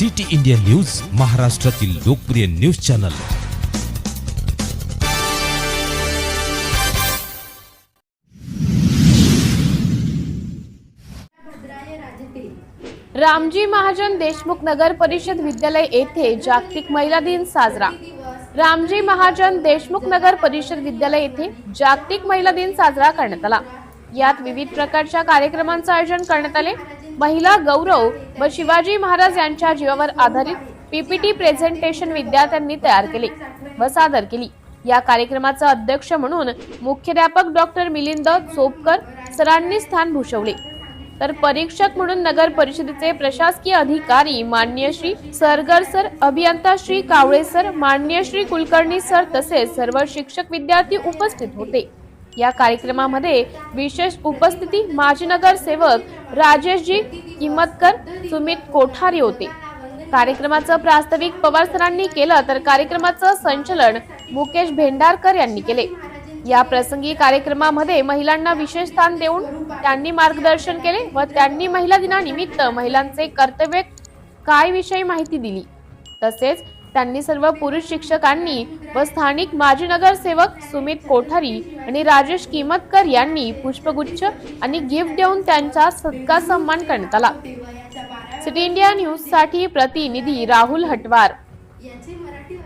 City India news महाराष्ट्रातील लोकप्रिय news channel. Ramji Mahajan Deshmukh नगर परिषद विद्यालय येथे जागतिक महिला दिन साजरा. रामजी महाजन देशमुख नगर परिषद विद्यालय येथे जागतिक महिला दिन साजरा करण्यात आला. यात विविध प्रकारच्या कार्यक्रमांचं आयोजन करण्यात आले. महिला गौरव व शिवाजी महाराज यांच्या जीवावर आधारित पीपीटी प्रेझेंटेशन विद्यार्थ्यांनी तयार केले व सादर केली. या कार्यक्रमाचा अध्यक्ष म्हणून मुख्याध्यापक डॉक्टर मिलिंद चोपकर सरांनी स्थान भूषवले. तर परीक्षक म्हणून नगर परिषदेचे प्रशासकीय अधिकारी मान्य श्री सरगर सर अभियंता श्री कावळे सर मान्य श्री कुलकर्णी सर तसेच सर्व शिक्षक विद्यार्थी उपस्थित होते. या कार्यक्रमामध्ये विशेष उपस्थिती माजी नगर सेवक राजेशजी किंमतकर सुमित कोठारी होते. कार्यक्रमाचं प्रास्ताविक पवार सरांनी केलं तर कार्यक्रमाचं संचलन मुकेश भेंडारकर यांनी केले. या प्रसंगी कार्यक्रमामध्ये महिलांना विशेष स्थान देऊन त्यांनी मार्गदर्शन केले व त्यांनी महिला दिनानिमित्त महिलांचे कर्तव्य काय विषयी माहिती दिली. तसेच त्यांनी सर्व पुरुष शिक्षकांनी व स्थानिक माजी नगरसेवक सुमित कोठारी आणि राजेश किमतकर यांनी पुष्पगुच्छ आणि गिफ्ट देऊन त्यांचा सत्कार सन्मान करण्यात आला. सिटी इंडिया न्यूजसाठी प्रतिनिधी राहुल हटवार.